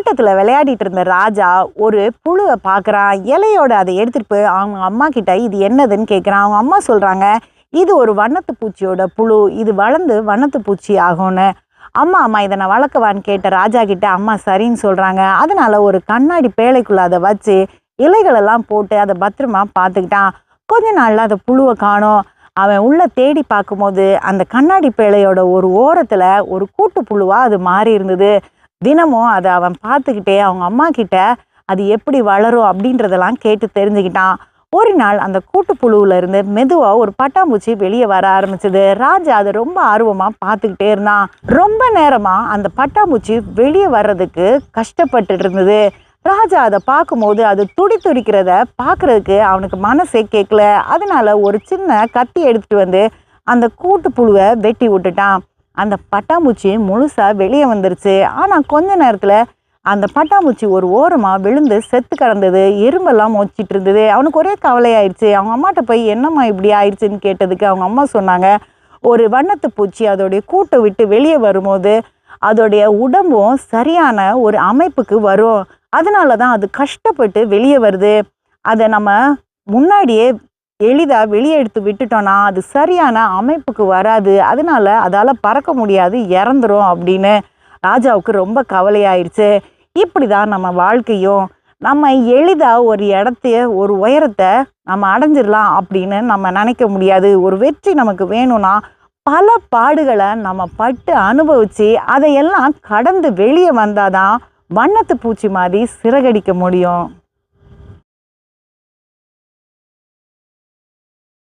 தோட்டத்தில் விளையாடிட்டு இருந்த ராஜா ஒரு புழுவை பார்க்குறான். இலையோட அதை எடுத்துகிட்டு போய் அவங்க அம்மா கிட்ட இது என்னதுன்னு கேட்குறான் அவங்க அம்மா சொல்கிறாங்க இது ஒரு வண்ணத்து பூச்சியோட புழு. இது வளர்ந்து வண்ணத்து பூச்சி ஆகும்னு. அம்மா அம்மா இதை நான் வளர்க்கவான்னு கேட்ட ராஜா கிட்ட அம்மா சரின்னு சொல்கிறாங்க அதனால ஒரு கண்ணாடி பேழைக்குள்ள அதை வச்சு இலைகளெல்லாம் போட்டு அதை பத்திரமா பார்த்துக்கிட்டான். கொஞ்ச நாளில் அந்த புழுவை காணோம். அவன் உள்ளே தேடி பார்க்கும்போது அந்த கண்ணாடி பேழையோட ஒரு ஓரத்தில் ஒரு கூட்டு புழுவாக அது மாறி இருந்தது. தினமும் அதை அவன் பார்த்துக்கிட்டே அவங்க அம்மா கிட்ட அது எப்படி வளரும் அப்படின்றதெல்லாம் கேட்டு தெரிஞ்சுக்கிட்டான். ஒரு நாள் அந்த கூட்டுப்புழுவுல இருந்து மெதுவாக ஒரு பட்டாம்பூச்சி வெளியே வர ஆரம்பிச்சது. ராஜா அதை ரொம்ப ஆர்வமாக பார்த்துக்கிட்டே இருந்தான். ரொம்ப நேரமாக அந்த பட்டாம்பூச்சி வெளியே வர்றதுக்கு கஷ்டப்பட்டுட்டு இருந்தது. ராஜா அதை பார்க்கும்போது அது துடி துடிக்கிறத பார்க்குறதுக்கு அவனுக்கு மனசே கேட்கல அதனால ஒரு சின்ன கத்தி எடுத்துகிட்டு வந்து அந்த கூட்டுப்புழுவை வெட்டி விட்டுட்டான். அந்த பட்டாம்பூச்சி முழுசாக வெளியே வந்துருச்சு. ஆனால் கொஞ்ச நேரத்தில் அந்த பட்டாம்பூச்சி ஒரு ஓரமாக விழுந்து செத்து கிடந்தது. எறும்பெல்லாம் மோச்சிட்டு இருந்தது. அவனுக்கு ஒரே கவலையாயிருச்சு. அவங்க அம்மாட்ட போய் என்னம்மா இப்படி ஆயிடுச்சுன்னு கேட்டதுக்கு அவங்க அம்மா சொன்னாங்க ஒரு வண்ணத்து பூச்சி அதோடைய கூட்டை விட்டு வெளியே வரும்போது அதோடைய உடம்பும் சரியான ஒரு அமைப்புக்கு வரும். அதனால தான் அது கஷ்டப்பட்டு வெளியே வருது. அதை நம்ம முன்னாடியே எளிதாக வெளியே எடுத்து விட்டுட்டோன்னா அது சரியான அமைப்புக்கு வராது. அதனால அதால் பறக்க முடியாது இறந்துரும் அப்படின்னு ராஜாவுக்கு ரொம்ப கவலையாயிருச்சு. இப்படி தான் நம்ம வாழ்க்கையும் நம்ம எளிதாக ஒரு இடத்தைய ஒரு உயரத்தை நம்ம அடைஞ்சிடலாம் அப்படின்னு நம்ம நினைக்க முடியாது. ஒரு வெற்றி நமக்கு வேணும்னா பல பாடுகளை நம்ம பட்டு அனுபவித்து அதையெல்லாம் கடந்து வெளியே வந்தாதான் வண்ணத்து பூச்சி மாதிரி சிறகடிக்க முடியும்.